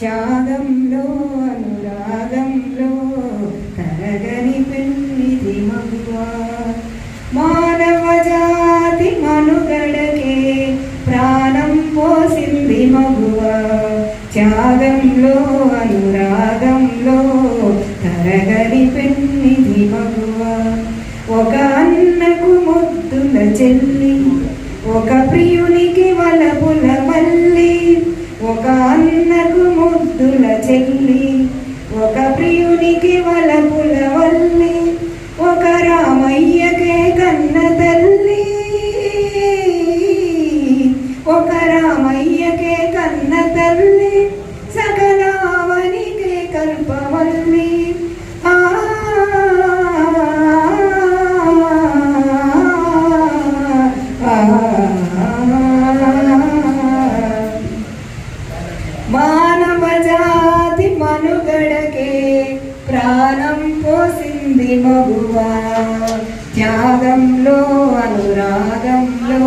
త్యాగంలో అనురాగంలో తరగని పెన్నిది మగువా మానవ జాతి మనుగడకే ప్రాణం పోసింది మగువా. త్యాగంలో అనురాగంలో తరగని పెన్నిది మగువా ఒక అన్నకు ముద్దుల చెల్లి ఒక ప్రియునికి వలపుల మల్లి ఒక అన్న వెళ్ళి ఒక ప్రియునికి వలపుల వల్లి ఒక రామయ్యకే కన్న తల్లి ఒక రామయ్యకే కన్న తల్లి సకలావనికే కల్పవల్లి మానవ జా మనుగడకే ప్రాణం పోసింది మగువా త్యాగంలో అనురాగంలో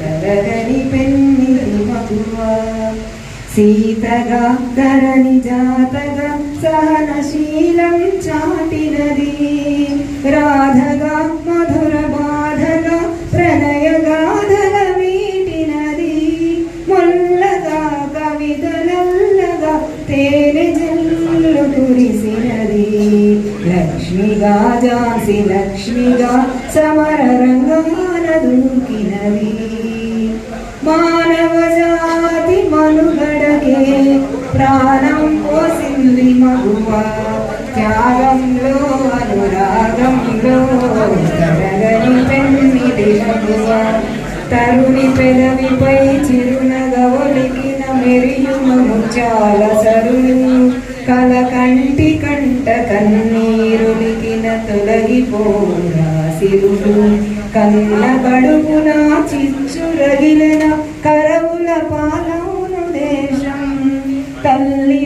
కలగని పెన్ని మగువా సీతగా ధరణి జాతగా సహనశీలం చాటినది రాధగా మధుర బాధగా ప్రణయ గాధల వీటినది ముల్లగా కవితలల్లగా తే జల్లు కురిసినది లక్ష్మిగా జాసి లక్ష్మిగా సమర రంగాన దూకినది మానవ జాతి మనుగడకే ప్రాణం పోసింది మగువ. త్యాగంలో అనురాగంలో తరగని పెన్నిది మగువ తరుణి పెదవిపై చిరునగ ఒలికిన మెరియు మము చాలా సరులు కల కంటి కంట కన్నీరులికిన తొలగిపోరా సిరులు. కన్న కడుపున చిచ్చు రగిలిన కరవుల పాలవును దేశం. తల్లి